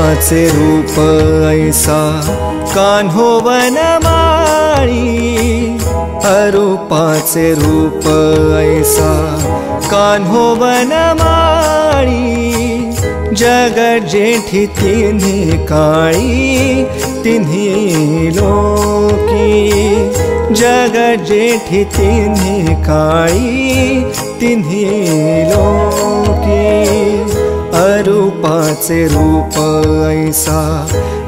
अरूपाचे रूप ऐसा कान्हो वनमाळी अरूपाचे रूप ऐसा कान्हो वनमाळी जग जेठी तिन्ही काळी तिन्ही लोकी. जग जेठी तिन्ही काळी तिन्ही लोकी अरूपाचे रूप ऐसा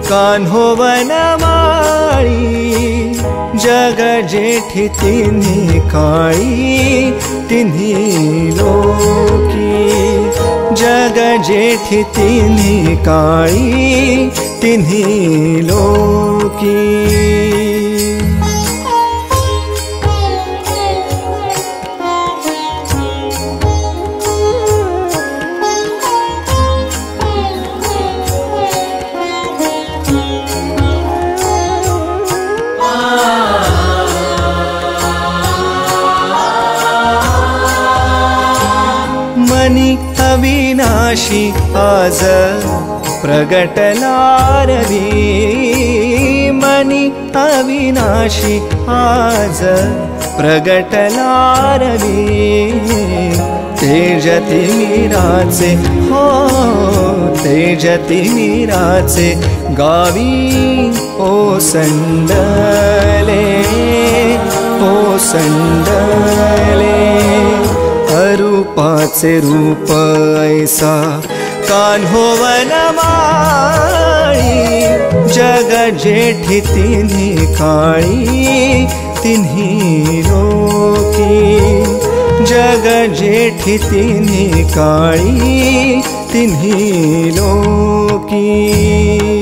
कान्हो वनमाळी जग जेठी तिन्ही काळी तिन्ही लोकी. जग जेठी तिन्ही काळी तिन्ही लोकी मनी अविनाशी आज प्रगटलारवी मनी अविनाशी आज प्रगटलारवी तेजति मीराचे हो तेजति मीराचे गावी ओ संडले संडले अरूपाचे रूप ऐसा। कान्हो वनमाळी, जग जेठी तिन्ही काळी तिन्ही लोकी। जग जेठी तिन्ही काळी तिन्ही लोकी।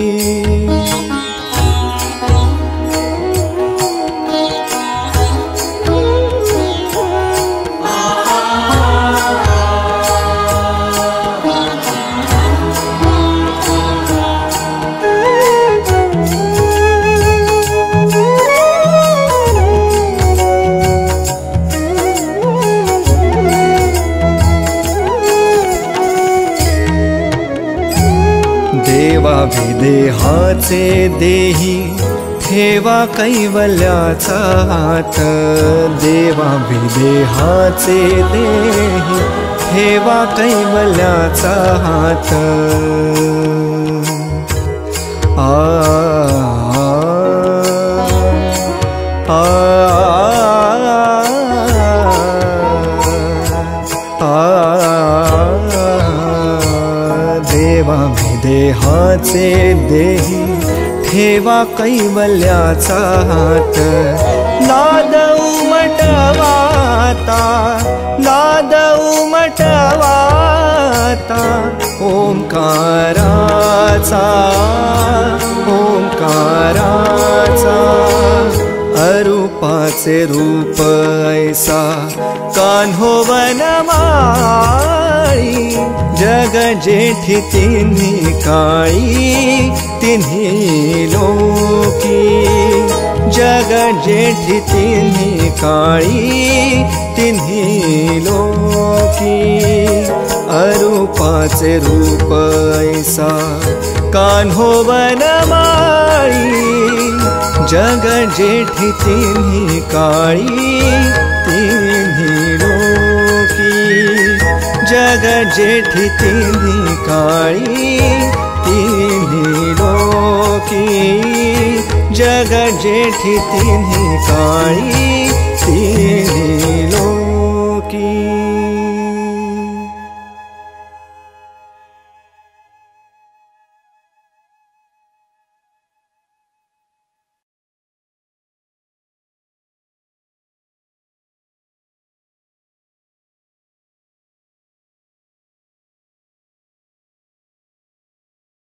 देहाचे देही ठेवा कैवल्याचा हात देवा विदेहाचे देही ठेवा कैवल्याचा हात आ आ देवा देहाचे देही ठेवा कैवल्याचा हात. नाद उमटवाता नाद उमटवाता ओंकाराचा ओंकाराचा. अरूपाचे रूप ऐसा कान्हो वनमाळी जग काळी तिन्ही लोकी। जग जेठी तिन्ही लोकी। अरूपाचे रूप ऐसा कान्हो वनमाळी। जग जेठी तिन्ही काळी जग जेठी तिन्ही काळी तिन्ही लोकी. जग जेठी तिन्ही काळी तिन्ही लोकी